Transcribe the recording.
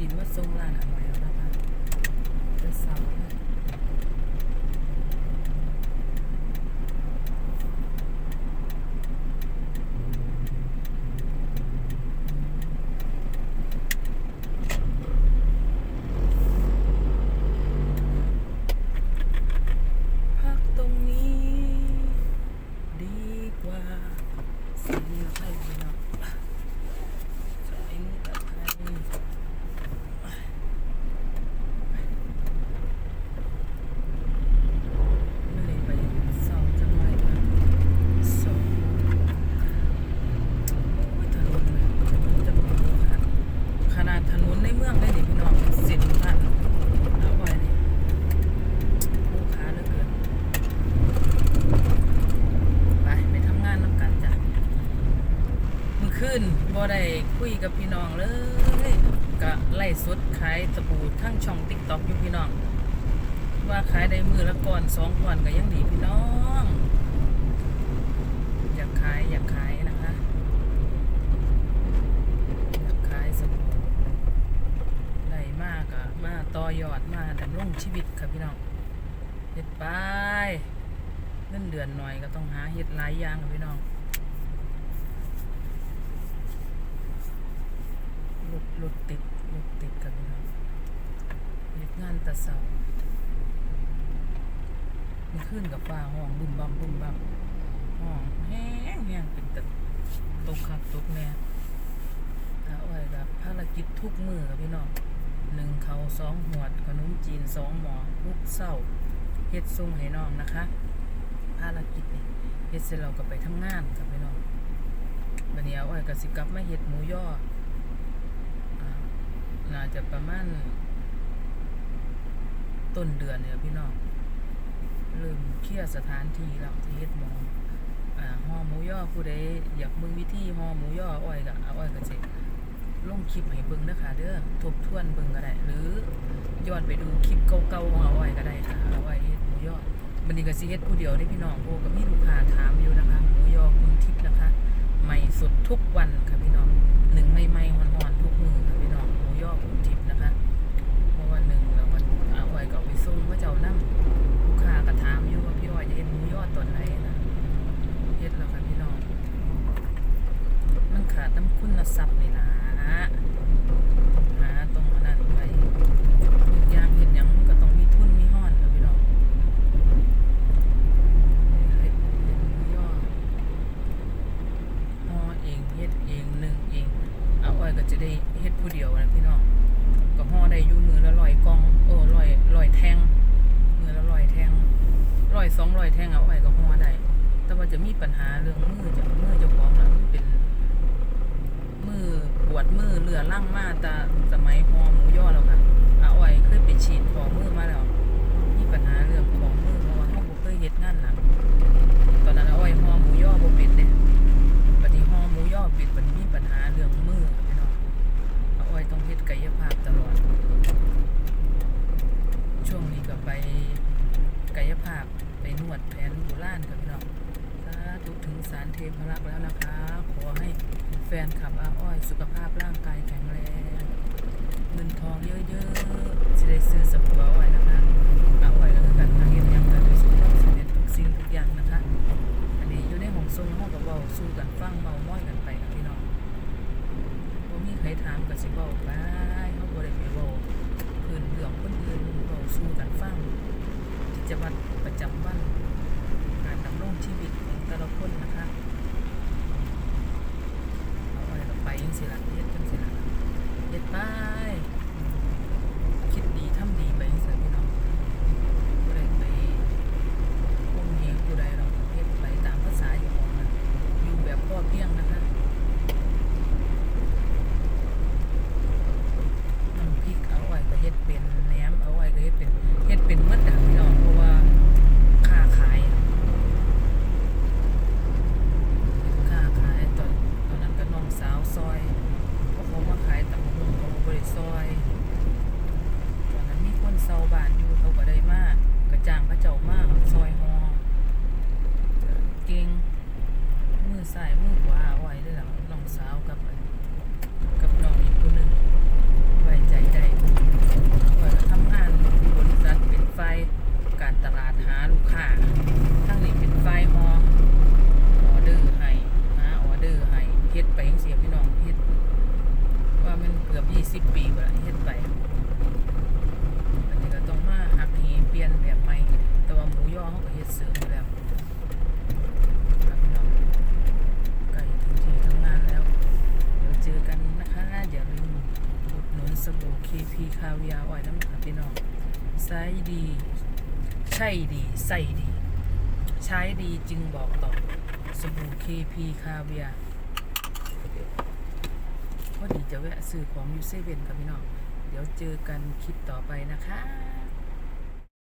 จีนว่าส่งร้านอร่อยแล้วนะคะจะเศร้าเลยพักตรงนี้ ดีกว่าสีเหลืองให้พี่น้องใส่มือกับไทยไม่เลยไปเศร้าจังเลยนะเศร้าโอ้ยถนนเลยถนนจะมีค่ะขนาดถนนในเมืองได้ดิพี่น้องสิบพันเอาไว้นี่ผู้ค้าเหลือเกิน ไปไปทำงานน้ำกันจ้ะเมื่อคื นบ่ได้คุยกับพี่น้องเลยก็ไล่สดขายตะปูทั้งช่องติ๊กต็อกอยู่พี่น้อง ว่าขายได้มือละก่อนสองก่อนก็ยังดีพี่น้อง อยากขายอยากขายนะคะอยากขายสบู่ได้มากอะมาต่อยอดมาดำรงชีวิตค่ะพี่น้องเฮ็ดไปเงินเดือนหน่อยก็ต้องหาเฮ็ดหลายอย่างค่ะพี่น้องรถรถติดรถติดค่ะพี่น้องเฮ็ดงานแตะเสามันขึ้นกับฟ้าห้องบุ่มบัมบุ่มบัมห้องแห้งแห้งเป็นตะตกคักตกแน่ถ้าอ้อยกับภารกิจทุกมือค่ะพี่น้องหนึ่งเขาสองหวดขนมจีนสองหมอทุกเศร้าเฮ็ดส่งให้น้องนะคะ ภารกิจนี่เฮ็ดเสร็จเราก็ไปทำงานกับพี่น้องบัดนี้เอาไว้ก็สิกลับมาเฮ็ดหมูย่ออาน่าจะประมาณ ต้นเดือนเนี่ยพี่น้องเริ่มเคลียร์สถานที่แล้วที่เฮ็ดมออ่าห่อหมูย่อผู้ใดอยากเบิ่งวิธีห่อหมูย่ออ้อยก็เอาอ้อยก็สิลงคลิปให้เบิ่งนะคะเด้อทบทวนเบิ่งก็ได้ หรือย้อนไปดูคลิปเก่าๆของเอาอ้อยก็ได้ค่ะเอาอ้อยเฮ็ดหมูย่อบันนี้ก็สิเฮ็ดผู้เดียวได้พี่น้องโบก็มีลูกค้าถามอยู่นะคะหมูยอคุณทิพย์นะคะ ใหม่สดทุกวันค่ะพี่น้องหนึ่งไม่ไม่หอนๆทุกมือค่ะพี่น้องหมูยอคุณทิพย์นะคะเพราะว่าหนึ่งเราก็เอาไว้ก็เอาไปส่งว่าเจ้านั่ลูกค้าก็ถามอยู่ว่าพี่อ้อยจะเฮ็ดหมูยอตอนไหนนะเฮ็ดแล้วค่ะพี่น้อง มันขา ดน้ำคุณทรัพย์นี่นะหาตรงนั้นไปทุกอย่างเห็นยังมันก็ต้องมีทุนมีห้อนค่ะพี่น้องเฮ็ดย่อห่อเองเฮ็ดเองหนึ่งเองเอาอ้อยก็จะได้เฮ็ดผู้เดียวนะพี่น้องก็ห่อได้อยู่มือละร้อยกองโอ้ร้อยร้อยแทงมือละร้อยแทงร้อยสองร้อยแทงเอาอ้อยก็ห่อได้แต่ว่าจะมีปัญหาเรื่องมือจะมือจ้าของน่ะมันเป็น มือปวดมือเรือล่างมาแต่สมัยหอหมูย่อแล้วค่ะเอาอ้อยเคยไปฉีดขอมือมาแล้วมีปัญหาเรื่องของมือเพราะว่าเขาเคยเฮ็ดงานหนักตอนนั้นเอาไว้ห่อหมูย่อบ่เป็นเด้บัดนี้ห่อหมูย่อเป็นบัดนี้มีปัญหาเรื่องมือพี่น้องเอาไว้ต้องเฮ็ดกายภาพตลอด ช่วงนี้ก็ไปกายภาพไปนวดแผนโบราณครับพี่น้องสาธุถึงสารเทพรักแล้วนะคะ ขอให้ แฟนขับอาอ้อย สุขภาพร่างกายแข็งแรงเงินทองเยอะๆจะได้ซื้อสบู่อาอ้อยนะคะอาอ้อยก็คือกันหาเฮ็ดหยังก็ด้วยสุขภาพสำเร็จทุกสิ่งทุกอย่างนะคะ อันนี้อยู่ในห้องทรงเฮาก็เว้าสู้กันฟังเมาม้อยกันไปนะพี่น้องบ่มีใครถามก็สิเว้าไปเฮาบ่ได้ไปเว้าพื้นเรื่องคนอื่นเว้าสู้กันฟังกิจวัตรประจำวัน การดำรงชีวิตของแต่ละคนนะคะเอาไว้ เราไปจังซี่ล่ะเฮ็ดจังซี่ล่ะเฮ็ดไปคิดดีทำดีไปจังซี่พี่น้องบ่ได้ไป คงเหงผู้ใดเราเฮ็ดไปตามภาษาอยู่ของมันอยู่แบบพ่อเพียงนะคะน้ำพริกเอาไว้ก็เฮ็ดเป็นแหนมเอาไว้ก็เฮ็ดเป็นเฮ็ดเป็นหมดอะพี่น้องเพราะว่าค้าขายค้าขายตอนตอนนั้นก็น้องสาวซอยเพราะเขามาขายตำบักหุ่งเขาบ่ได้ ซอยตอนนั้นมีคนเซาบ้านอยู่เขาก็ได้มากกระจ่างพระเจ้ามากซอยฮอเก่งมือซ้ายมือขวาไหวเลยหลังน้องสาวกับกับน้องอีกคนหนึ่งไว้ใจใจ สิบปีบ่ละเฮ็ดไปอันนี้ก็ต้องมาหักเหเปลี่ยนแบบใหม่ แต่ว่าหมูย่อเขาก็เฮ็ดเสริมอยู่แล้วครับพี่น้องใกล้ถึงที่ทำงานแล้ว เดี๋ยวเจอกันนะคะอย่าลืมอุดหนุนสบู่ KP คาเวียไว้น้ำค่ะพี่น้องใช้ดี ใช่ดี ใส่ดี ใช้ดีจึงบอกต่อสบู่ KP คาเวียร์ พอดีจะแวะซื้อของอยูเซเว่นกับพี่น้อง เดี๋ยวเจอกันคลิปต่อไปนะคะ